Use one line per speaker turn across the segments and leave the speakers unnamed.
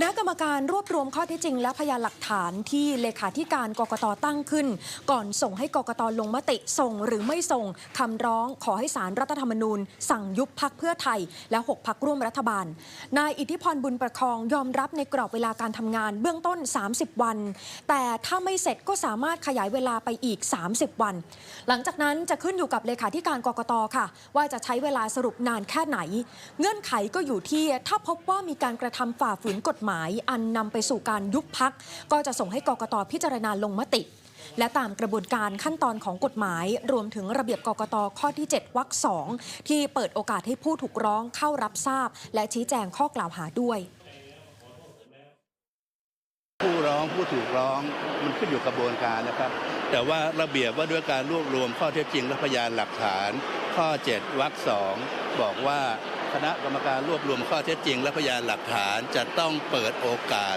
คณะกรรมการรวบรวมข้อเท็จจริง และพยานหลักฐานที่เลขาธิการกกตตั้งขึ้น ก่อนส่งให้กกตลงมติส่งหรือไม่ส่งคำร้องขอให้สารรัฐธรรมนูญ สั่งยุบพักเพื่อไทย และ6พักร่วมรัฐบาล นายอิทธิพรบุญประคองยอมรับในกรอบเวลาการทำงานเบื้องต้น 30 วัน แต่ถ้าไม่เสร็จก็สามารถขยายเวลาไปอีก 30 วัน หลังจากนั้นจะขึ้นอยู่กับเลขาธิการกกตค่ะ ว่าจะใช้เวลาสรุปนานแค่ไหน เงื่อนไขก็อยู่ที่ถ้าพบว่ามีการกระทำฝ่าฝืนกฎหมายอันนำไปสู่การยุบพัก ก็จะส่งให้กกตพิจารณาลงมติ และตามกระบวนการขั้นตอนของกฎหมาย รวมถึงระเบียบกกตข้อที่ 7วรรคสองที่เปิดโอกาสให้ผู้ถูกร้องเข้ารับทราบ และชี้แจงข้อกล่าวหาด้วย
ผู้ร้องผู้ถูกร้องมันขึ้นอยู่กับกระบวนการนะครับ แต่ว่าระเบียบว่าด้วยการรวบรวมข้อเท็จจริงและพยานหลักฐาน ข้อ 7วรรคสองบอกว่า คณะกรรมการรวบรวมข้อเท็จจริง และพยานหลักฐานจะต้องเปิดโอกาส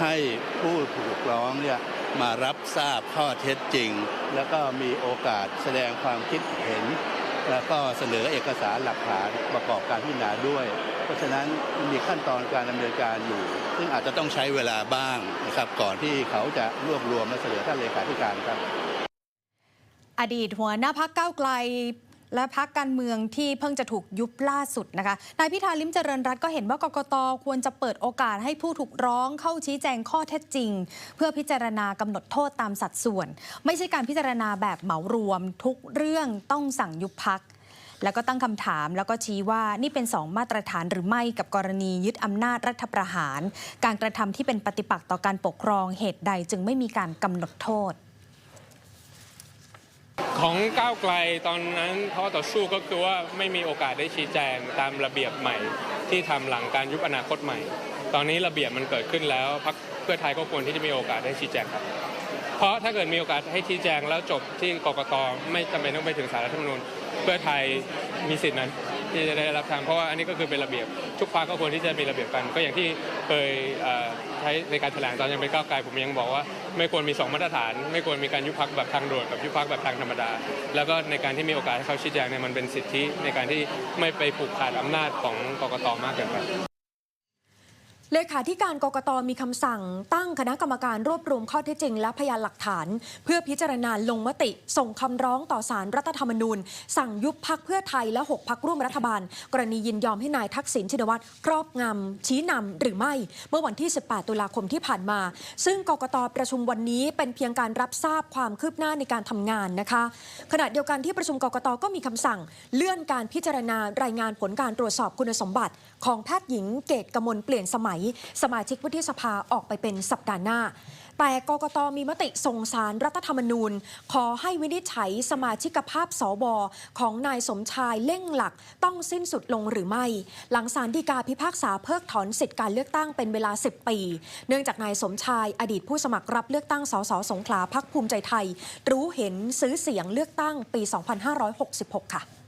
ให้ผู้ถูกร้องเนี่ยมารับทราบข้อเท็จจริง แล้วก็มีโอกาสแสดงความคิดเห็น แล้วก็เสนอเอกสารหลักฐานประกอบการพิจารณาด้วย เพราะฉะนั้นมีขั้นตอนการดำเนินการอยู่ ซึ่งอาจจะต้องใช้เวลาบ้างนะครับก่อนที่เขาจะรวบรวมและเสนอท่านเลขาธิการครับ
อดีตหัวหน้าพักเก้าไกล และพักการเมืองที่เพิ่งจะถูกยุบล่าสุดนะคะ นายพิธาลิมเจริญรัตก็เห็นว่ากกตควรจะเปิดโอกาสให้ผู้ถูกร้องเข้าชี้แจงข้อเท็จจริง เพื่อพิจารณากำหนดโทษตามสัดส่วน ไม่ใช่การพิจารณาแบบเหมารวม ทุกเรื่องต้องสั่งยุบพักแล้วก็ตั้งคำถามแล้วก็ชี้ว่านี่เป็นสองมาตรฐานหรือไม่กับกรณียึดอำนาจรัฐประหาร การกระทำที่เป็นปฏิปักษ์ต่อการปกครองเหตุใดจึงไม่มีการกำหนดโทษ
ของก้าวไกลตอนนั้นข้อต่อสู้ก็คือว่าไม่มีโอกาสได้ชี้แจงตามระเบียบใหม่ ที่ทำหลังการยุบอนาคตใหม่ ตอนนี้ระเบียบมันเกิดขึ้นแล้วพรรคเพื่อไทยก็ควรที่จะมีโอกาสได้ชี้แจงครับ เพราะถ้าเกิดมีโอกาสให้ชี้แจงแล้วจบที่กกตไม่จำเป็นต้องไปถึงสารรัฐธรรมนูญเพื่อไทยมีสิทธินั้น ที่จะได้รับทางเพราะว่าอันนี้ก็คือเป็นระเบียบทุกพรรคก็ควรที่จะมีระเบียบกัน ก็อย่างที่เคยเอ่อใช้ในการแถลงตอนยังเป็นก้าวไกลผมยังบอกว่า ไม่ควรมีสองมาตรฐาน ไม่ควรมีการยุบพักแบบทางด่วนกับยุบพักแบบทางธรรมดา แล้วก็ในการที่มีโอกาสให้เขาชี้แจงเนี่ยมันเป็นสิทธิในการที่ไม่ไปผูกขาดอำนาจของกกตมากเกินไป
เลขาธิการกกตมีคำสั่ง ตั้งคณะกรรมการรวบรวมข้อเท็จจริงและพยานหลักฐาน เพื่อพิจารณาลงมติ ส่งคำร้องต่อสารรัฐธรรมนูญ สั่งยุบพักเพื่อไทยและ 6พักร่วมรัฐบาล กรณียินยอมให้นายทักษิณชินวัตรครอบงำชี้นำหรือไม่ เมื่อวันที่ 18 ตุลาคมที่ผ่านมา ซึ่งกกตประชุมวันนี้เป็นเพียงการรับทราบความคืบหน้าในการทำงานนะคะ ขณะเดียวกันที่ประชุมกกตก็มีคำสั่ง เลื่อนการพิจารณารายงานผลการตรวจสอบคุณสมบัติ ของแพทย์หญิงเกตกมลเปลี่ยนสมัยสมาชิกวุฒิสภาออกไปเป็นสัปดาห์หน้า แต่กกตมีมติส่งสารรัฐธรรมนูญ ขอให้วินิจฉัยสมาชิกภาพสวของนายสมชายเล่งหลักต้องสิ้นสุดลงหรือไม่ หลังสารดีกาพิพากษาเพิกถอนสิทธิการเลือกตั้งเป็นเวลา 10 ปี เนื่องจากนายสมชายอดีตผู้สมัครรับเลือกตั้งสสสงขลาพักภูมิใจไทย รู้เห็นซื้อเสียงเลือกตั้งปี 2566 ค่ะ